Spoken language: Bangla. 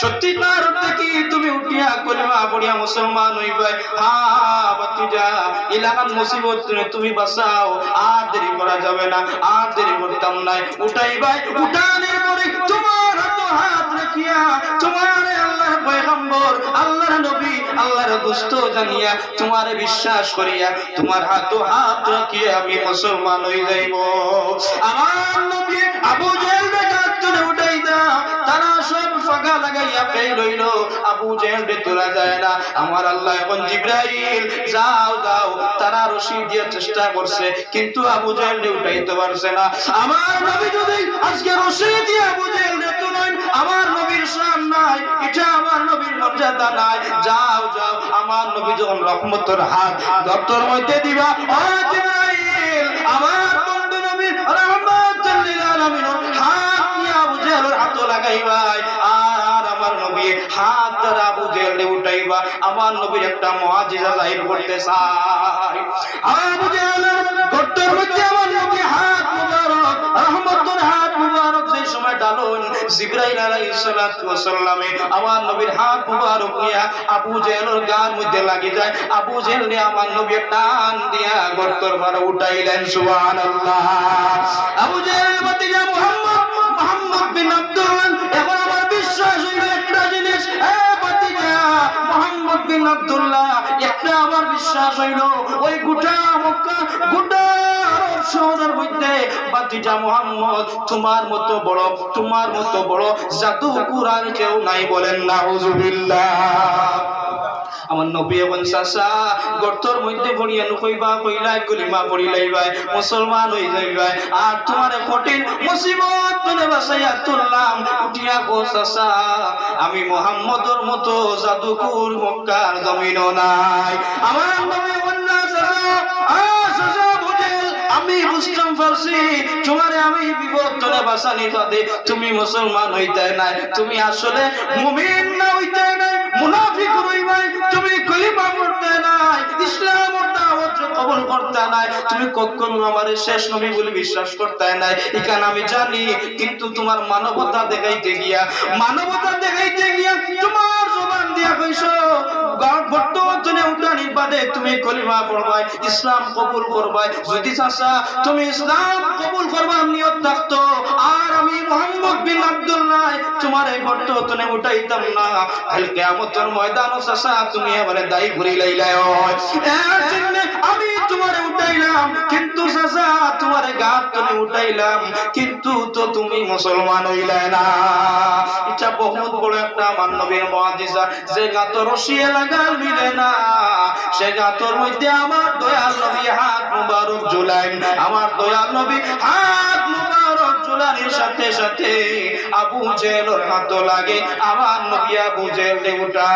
সত্যিকার অর্থে কি? তুমি উঠিয়া কলিমা পড়িয়া মুসলমান হইবে। হা বাতিজা ইলাকার মুসিবত তুমি বাঁচাও। আর দেরি করা যাবে না। আর দেরি করতাম নাই। উঠাই ভাই উঠানের পরে তোমার হাত রাখিয়া তোমার আল্লাহর পয়গম্বর, আল্লাহর নবী আল্লাহর দুষ্ট জানিয়া তোমার বিশ্বাস করিয়া তোমার হাত হাত রাখিয়া আমি মুসলমান হয়ে যাইব। আমার নবী আবু বেকার উঠাই তারা সব লাগাইয়া আবু যায় না। আমার আল্লাহ এখন জিব্রাইল, যাও যাও। তারা রশি দিয়ে চেষ্টা করছে, কিন্তু আবু জেহেল উঠাইতে পারছে না। আমার নবী যদি আজকে রশি দিয়ে আবু জেহেল রে তোলেন, আমার নবীর শান নাই এটা আমার নাই। যাও যাও, আমার নবী যখন হাত দপ্তর মধ্যে দিবা। আমার বন্ধু নবীর আলামিন হাত জেহেলের হাত আর আমার নবী, হাত দ্বারা জেহেলে উঠাইবা। আমার নবীর একটা মুআজিজা জাহির করতে চাই। আবু জেহেলের মধ্যে জিব্রাইল আলাইহিস আমার নবীর হাত মুবারক নিয়া আবু জেহেলের গার মধ্যে লাগি যায়। আবু জেহেল নিয়ে আমার নবী টান দিয়া গর্তর ভাড়া উঠাইলেন সুবহানাল্লাহ। আবু মুহাম্মদ মুহাম্মদ বিন আব্দুল্লাহ এখন আমার বিশ্বাস হইল একটা জিনিস। এ মুহাম্মদ বিন আব্দুল্লাহ, একটা আমার বিশ্বাস হইল, ওই গোটা মক্কা, গোটা শহরের বাতিজা মুহাম্মদ, তোমার মতো বড়, তোমার মতো বড় জাদু কুরআন কেউ নাই বলেন নাউজুবিল্লাহ আমার নবী এবং চাচা, গর্তর মধ্যে কলিমা পড়িলাইবাই মুসলমান হই যাইবাই আর তোমার কঠিন মুসিবত তুলে বাসাইয়া তুললাম। উঠিয়া গো চাচা, আমি মোহাম্মদর মতো জাদুকুর মক্কার জমিন নাই। আমার নবী বন্যা চাচা আ বুঝতাম পারছি তোমারে আমি বিপদ তুলে বাসানি তাতে তুমি মুসলমান হইতে নাই, তুমি আসলে মুমিন না হইতে নাই, মুনাফিক রইবাই তুমি কলিমা পড়তে নাই ইসলাম করতে নাই, তুমি কখনো আমার শেষ নবী বলে বিশ্বাস করতে নাই। এখানে আমি জানি, কিন্তু তোমার মানবতা দেখাইতে গিয়া, মানবতা দেখাইতে গিয়া তোমার ইসলাম কবুল করবাই থাকতো, আর আমি মোহাম্মদ বিন আব্দুল্লাহ তোমার এই বর্তমানে উঠাইতাম না। কাল কিয়ামতের ময়দানও চাচা, তুমি এবারে দায়ী ঘুরি লাইলাই উঠাইলাম, কিন্তু চাচা তোমার গাত তুমি উঠাইলাম, কিন্তু তো তুমি মুসলমান হইলে না। এটা বহুত বড় একটা মানবীর মহাদিসা। যে গাত রশিয়ে লাগাল মিলে না, সে গাতর মধ্যে আমার দয়াল নবী হাত মুবারক জুলাইন আমার দয়াল নবী হাত মুবারক জুলানির সাথে সাথে আবু জেলর হাত লাগে। আমার নবী আবু জেল উঠা